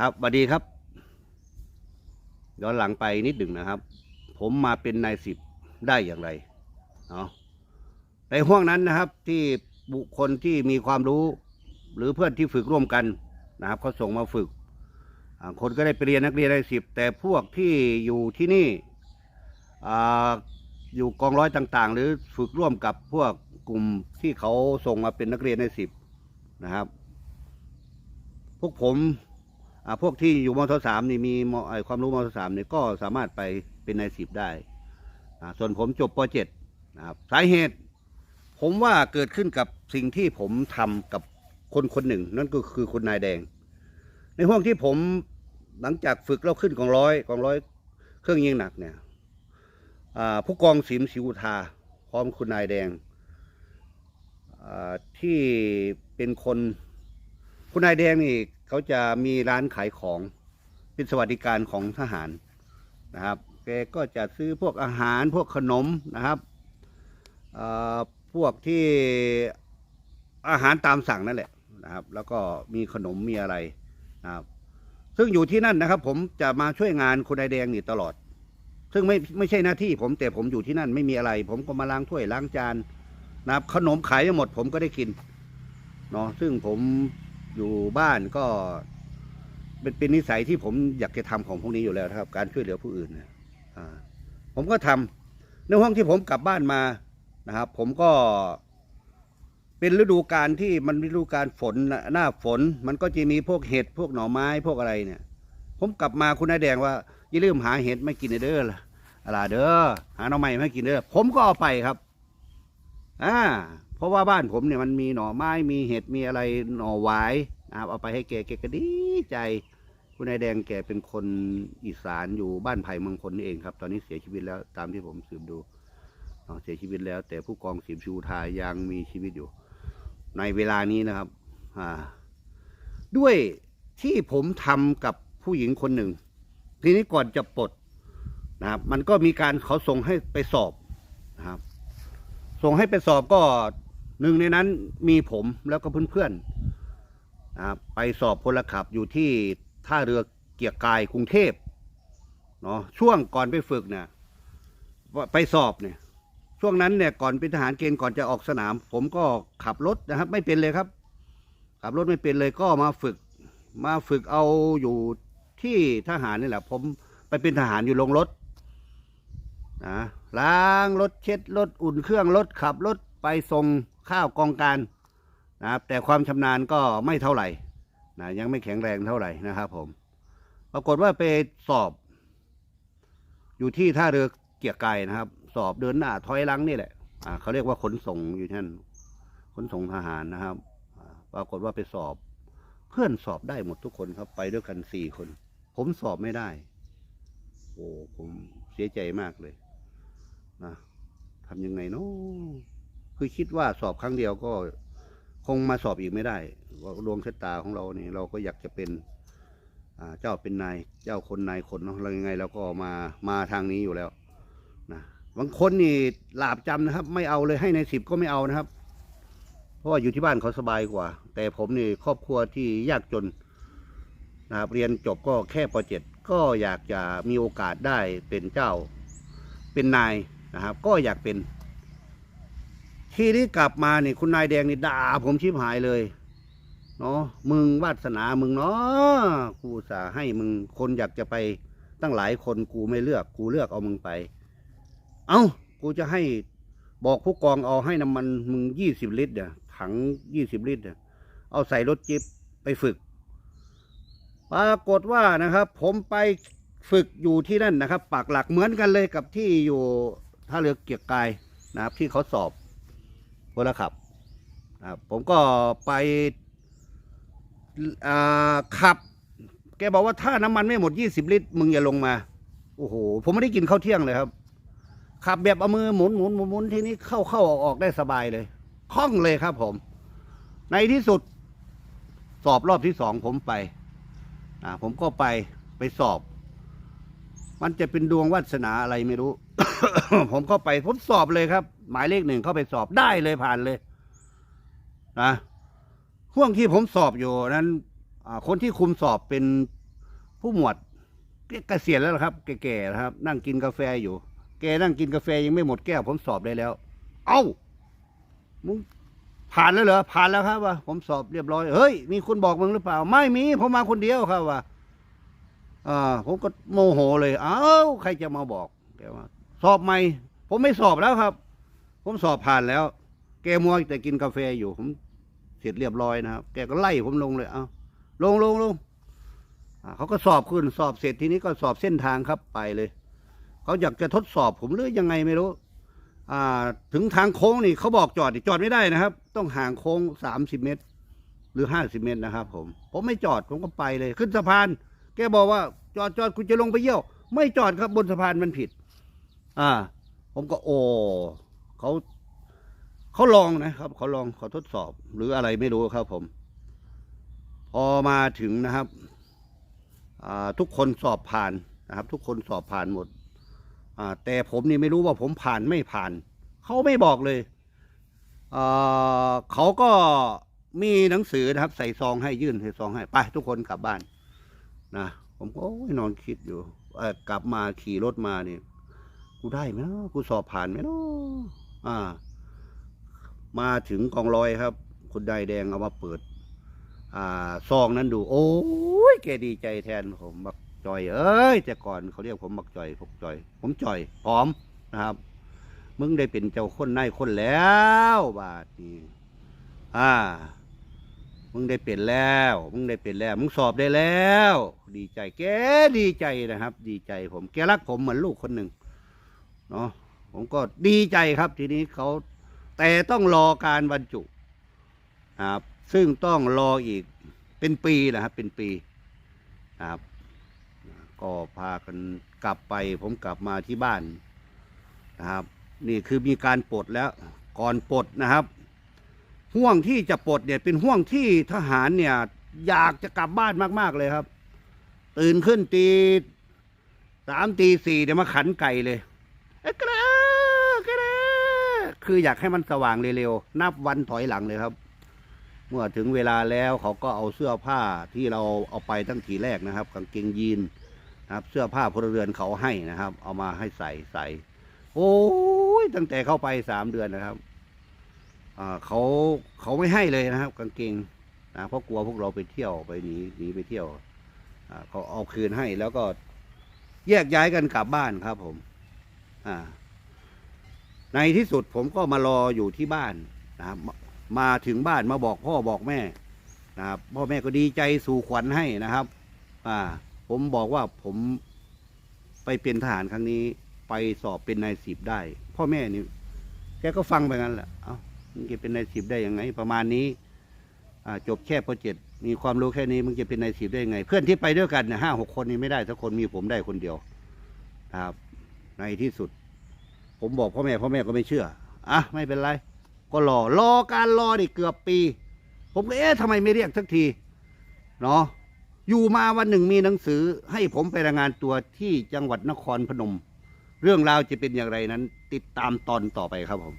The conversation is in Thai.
ครับสวัสดีครับ ย้อนหลังไปนิดหนึ่งนะครับ ผมมาเป็นนายสิบได้อย่างไรเนาะในห่วงนั้นนะครับ ที่บุคคลที่มีความรู้ หรือเพื่อนที่ฝึกร่วมกันนะครับเขาส่งมาฝึก คนก็ได้ไปเรียนนักเรียนนายสิบแต่พวกที่อยู่ที่นี่ออยู่กองร้อยต่าง ๆ หรือฝึกร่วมกับพวกกลุ่มที่เขาส่งมาเป็นนักเรียนในสิบนะครับ พวกผม พวกที่อยู่มทสามนี่มีมความรู้มทสามนี่ก็สามารถไปเป็นนายสิบได้อาส่วนผมจบปเจ็ดนะครับสาเหตุ ผมว่าเกิดขึ้นกับสิ่งที่ผมทำกับคนคนหนึ่ง นั่นก็คือคุณนายแดง ในห้องที่ผมหลังจากฝึกแล้วขึ้นกองร้อยกองร้อยเครื่องยิงหนักเนี่ยอาผู้กองสิมศิวทาพร้อมคุณนายแดงอาที่เป็นคนคุณนายแดงนี่ เขาจะมีร้านขายของเป็นสวัสดิการของทหารนะครับ แกก็จะซื้อพวกอาหารพวกขนมนะครับเอ่อพวกที่อาหารตามสั่งนั่นแหละนะครับ แล้วก็มีขนมมีอะไรนะครับ ซึ่งอยู่ที่นั่นนะครับ ผมจะมาช่วยงานคนายแดงนี่ตลอด ซึ่งไม่ไม่ใช่หน้าที่ผมแต่ผมอยู่ที่นั่นไม่มีอะไร ผมก็มาล้างถ้วยล้างจานนะครับ ขนมขายไม่หมด ผมก็ได้กินเนาะซึ่งผม อยู่บ้านก็เป็นเป็นนิสัยที่ผมอยากจะทำของพวกนี้อยู่แล้วนะครับ การช่วยเหลือผู้อื่นนะอ่าผมก็ทำในห้องที่ผมกลับบ้านมานะครับ ผมก็เป็นฤดูการที่มันฤดูการฝนหน้าฝน มันก็จะมีพวกเห็ดพวกหน่อไม้พวกอะไรเนี่ย ผมกลับมาคุณนายแดงว่าอย่าลืมหาเห็ดไม่กินเด้อล่ะอะไรเด้อหาหน่อไม้ไม่กินเด้อผมก็เอาไปครับ อ่า ราะว่าบ้านผมเนี่ยมันมีหน่อไม้มีเห็ดมีอะไรหน่อหวายนะครับเอาไปให้แกแกก็ดีใจ คุณนายแดงแกเป็นคนอีสานอยู่บ้านไผ่เมืองพลนี่เองครับ ตอนนี้เสียชีวิตแล้วตามที่ผมสืบดูเสียชีวิตแล้ว แต่ผู้กองสิมชูทายังมีชีวิตอยู่ ในเวลานี้นะครับอ่าด้วยที่ผมทำกับผู้หญิงคนหนึ่ง ทีนี้ก่อนจะปลดนะครับ มันก็มีการเขาส่งให้ไปสอบนะครับ ส่งให้ไปสอบก็ หนึ่งในนั้นมีผมแล้วก็เพื่อนๆไปสอบพลขับอยู่ที่ท่าเรือเกียรติกายกรุงเทพเนาะช่วงก่อนไปฝึกเนี่ยไปสอบเนี่ยช่วงนั้นเนี่ยก่อนเป็นทหารเกณฑ์ก่อนจะออกสนาม ผมก็ขับรถนะครับ ไม่เป็นเลยครับ ขับรถไม่เป็นเลยก็มาฝึก มาฝึกเอาอยู่ที่ทหารนี่แหละ ผมไปเป็นทหารอยู่ลงรถนะล้างรถเช็ดรถอุ่นเครื่องรถขับรถไปส่ง ข้าวกองการนะครับแต่ความชำนาญก็ไม่เท่าไหร่นะยังไม่แข็งแรงเท่าไหร่นะครับผม ปรากฏว่าไปสอบ อยู่ที่ท่าเรือเกียรติกายนะครับ สอบเดินหน้าถอยหลังนี่แหละอ่าเขาเรียกว่าขนส่งอยู่ที่นั่นขนส่งทหารนะครับ ปรากฏว่าไปสอบ เพื่อนสอบได้หมดทุกคนครับ ไปด้วยกันสี่คน ผมสอบไม่ได้ โอ้ผมเสียใจมากเลยนะทำยังไงเนาะ คือคิดว่าสอบครั้งเดียวก็คงมาสอบอีกไม่ได้ว่าดวงชะตาของเราเนี่ยเราก็อยากจะเป็นเจ้าเป็นนายเจ้าคนนายคนเนาะเรายังไงเราก็มามาทางนี้อยู่แล้วนะบางคนนี่หลาบจำนะครับ ไม่เอาเลยให้ในสิบก็ไม่เอานะครับ เพราะว่าอยู่ที่บ้านเขาสบายกว่า แต่ผมนี่ครอบครัวที่ยากจนนะครับเรียนจบก็แค่ป .7 ก็อยากจะมีโอกาสได้เป็นเจ้าเป็นนายนะครับ ก็อยากเป็น ทีนี้กลับมาเนี่ยคุณนายแดงนี่ด่าผมชิบหายเลยเนาะมึงวาสนามึงเนาะกูสาให้มึงคนอยากจะไปตั้งหลายคนกูไม่เลือกกูเลือกเอามึงไป เอา้ากูจะให้บอกผู้กองเอาให้น้ำมันมึงยี่สิบลิตรเนี่ยถังยี่สิบลิตรเนี่ยเอาใส่รถจิ๊บไปฝึก ปรากฏว่านะครับ ผมไปฝึกอยู่ที่นั่นนะครับปากหลักเหมือนกันเลยกับที่อยู่ท่าเรือเกียรกายนะครับที่เขาสอบ พลขับนะครับผมก็ไปขับ แกบอกว่าถ้าน้ำมันไม่หมดยี่สิบลิตร มึงอย่าลงมา โอ้โห ผมไม่ได้กินข้าวเที่ยงเลยครับ ขับแบบเอามือหมุนหมุนหมุนหมุนทีนี้เข้าเข้าออกออกได้สบายเลยคล่องเลยครับผม ในที่สุด สอบรอบที่สองผมไปอ่าผมก็ไปไปสอบ มันจะเป็นดวงวาสนาอะไรไม่รู้ ผมเข้าไปผมสอบเลยครับ หมายเลขหนึ่งเข้าไปสอบได้เลยผ่านเลยนะห่วงที่ผมสอบอยู่นั้นคนที่คุมสอบเป็นผู้หมวดกเกษียณแล้วครับแก่ๆนะครับ นั่งกินกาแฟอยู่ แกนั่งกินกาแฟยังไม่หมดแก้ว ผมสอบได้แล้ว เอ้ามึงผ่านแล้วเหรอผ่านแล้วครับว่าผมสอบเรียบร้อยเฮ้ยมีคนบอกมึงหรือเปล่า ไม่มีผมมาคนเดียวครับว่าอ่าผมก็โมโหเลย เอ้าใครจะมาบอกแกว่า สอบใหม่ ผมไม่สอบแล้วครับ ผมสอบผ่านแล้ว แกมัวแต่กินกาแฟอยู่ ผมเสร็จเรียบร้อยนะครับ แกก็ไล่ผมลงเลยเอ้าลงลงลงเขาก็สอบขึ้นสอบเสร็จทีนี้ก็สอบเส้นทางครับไปเลย เขาอยากจะทดสอบผมหรือยังไงไม่รู้ อ่า ถึงทางโค้งนี่เขาบอกจอดจอดไม่ได้นะครับ ต้องห่างโค้งสามสิบเมตร หรือห้าสิบเมตรนะครับผม ผมไม่จอดผมก็ไปเลย ขึ้นสะพาน แกบอกว่าจอดจอดคุณจะลงไปเยี่ยว ไม่จอดครับบนสะพานมันผิด อ่า ผมก็โอ้ เขาเขาลองนะครับเขาลองเขาทดสอบหรืออะไรไม่รู้ครับผม พอมาถึงนะครับทุกคนสอบผ่านนะครับ ทุกคนสอบผ่านหมดแต่ผมนี่ไม่รู้ว่าผมผ่านไม่ผ่าน เขาไม่บอกเลยเขาก็มีหนังสือนะครับ ใส่ซองให้ยื่นใส่ซองให้ไปทุกคนกลับบ้านนะผมก็นอนคิดอยู่กลับมาขี่รถมานี่กูได้ไหมเนาะกูสอบผ่านไหมเนาะ อ่า มาถึงกองร้อยครับ คุณได้แดงเอามาเปิด อ่าซองนั้นดู โอ้ยแกดีใจแทนผมบักจอย เอ้ย แต่ก่อนเขาเรียกผมบักจอยพวกจอย ผมจอยพร้อมนะครับ มึงได้เป็นเจ้าคนนายคนแล้วบาทนี้อ่ามึงได้เป็นแล้ว มึงได้เป็นแล้ว มึงสอบได้แล้ว ดีใจ แกดีใจนะครับ ดีใจผม แกรักผมเหมือนลูกคนหนึ่งเนาะ ผมก็ดีใจครับทีนี้เขาแต่ต้องรอการบรรจุครับซึ่งต้องรออีกเป็นปีนะครับ เป็นปีครับก็พากันกลับไป ผมกลับมาที่บ้านนะครับ นี่คือมีการปลดแล้ว ก่อนปลดนะครับห่วงที่จะปลดเนี่ยเป็นห่วงที่ทหารเนี่ย อยากจะกลับบ้านมาก ๆ เลยครับ ตื่นขึ้นตีสามตีสี่เดี๋ยวมาขันไก่เลยเอ๊ะกระ คืออยากให้มันสว่างเร็วๆ นับวันถอยหลังเลยครับ เมื่อถึงเวลาแล้วเขาก็เอาเสื้อผ้าที่เราเอาไปตั้งทีแรกนะครับ กางเกงยีนนะครับ เสื้อผ้าพลเรือนเขาให้นะครับ เอามาให้ใส่ใส่โอ้ยตั้งแต่เข้าไปสามเดือนนะครับเขาเขาไม่ให้เลยนะครับ กางเกงนะเพราะกลัวพวกเราไปเที่ยวไปหนีหนีไปเที่ยวเขาเอาคืนให้แล้วก็แยกย้ายกันกลับบ้านครับผม อ่า ในที่สุดผมก็มารออยู่ที่บ้านนะครับมาถึงบ้านมาบอกพ่อบอกแม่นะครับพ่อแม่ก็ดีใจสู่ขวัญให้นะครับอ่าผมบอกว่าผมไปเป็นทหารครั้งนี้ไปสอบเป็นนายสิบได้ พ่อแม่นี่แกก็ฟังไปงั้นแหละเอ้ามึงจะเป็นนายสิบได้ยังไง ประมาณนี้อ่าจบแค่ปเจ็ดมีความรู้แค่นี้มึงจะเป็นนายสิบได้ยังไง เพื่อนที่ไปด้วยกันเนี่ยห้าหกคนนี้ไม่ได้สักคนมีผมได้คนเดียวนะครับ ในที่สุด ผมบอกพ่อแม่พ่อแม่ก็ไม่เชื่ออะไม่เป็นไร ก็รอรอการรอนี่เกือบปี ผมก็เอ๊ะทำไมไม่เรียกสักทีเนาะอยู่มาวันหนึ่งมีหนังสือให้ผมไปรายงานตัวที่จังหวัดนครพนม เรื่องราวจะเป็นอย่างไรนั้น ติดตามตอนต่อไปครับผม